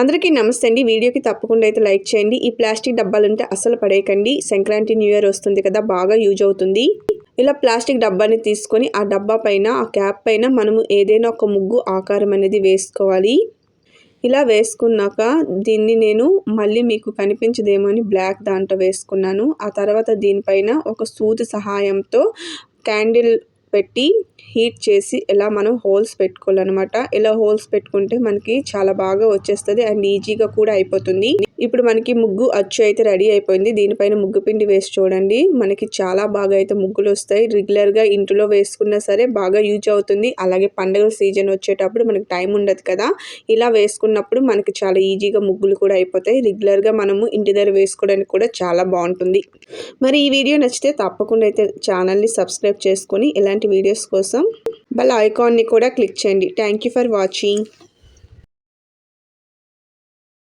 అందరికీ నమస్తే అండి. వీడియోకి తప్పకుండా అయితే లైక్ చేయండి. ఈ ప్లాస్టిక్ డబ్బాలు ఉంటే అసలు పడేయకండి. సంక్రాంతి న్యూ ఇయర్ వస్తుంది కదా బాగా యూజ్ అవుతుంది. ఇలా ప్లాస్టిక్ డబ్బాని తీసుకొని ఆ డబ్బా పైన ఆ క్యాప్ పైన మనము ఏదైనా ఒక ముగ్గు ఆకారం అనేది వేసుకోవాలి. ఇలా వేసుకున్నాక దీన్ని నేను మళ్ళీ మీకు కనిపించదేమో అని బ్లాక్ దాంట్లో వేసుకున్నాను. ఆ తర్వాత దీనిపైన ఒక సూది సహాయంతో క్యాండిల్ పెట్టి హీట్ చేసి ఎలా మనం హోల్స్ పెట్టుకోవాలన్నమాట. ఇలా హోల్స్ పెట్టుకుంటే మనకి చాలా బాగా వచ్చేస్తుంది అండ్ ఈజీగా కూడా అయిపోతుంది. ఇప్పుడు మనకి ముగ్గు అచ్చు అయితే రెడీ అయిపోయింది. దీనిపైన ముగ్గు పిండి వేసి చూడండి. మనకి చాలా బాగా అయితే ముగ్గులు వస్తాయి. రెగ్యులర్గా ఇంట్లో వేసుకున్నా సరే బాగా యూజ్ అవుతుంది. అలాగే పండుగల సీజన్ వచ్చేటప్పుడు మనకి టైం ఉండదు కదా. ఇలా వేసుకున్నప్పుడు మనకి చాలా ఈజీగా ముగ్గులు కూడా అయిపోతాయి. రెగ్యులర్గా మనము ఇంటి దగ్గర వేసుకోవడానికి కూడా చాలా బాగుంటుంది. మరి ఈ వీడియో నచ్చితే తప్పకుండా అయితే ఛానల్ని సబ్స్క్రైబ్ చేసుకొని ఇలాంటి వీడియోస్ కోసం బల్ ఐకాన్ని కూడా క్లిక్ చేయండి. Thank you for watching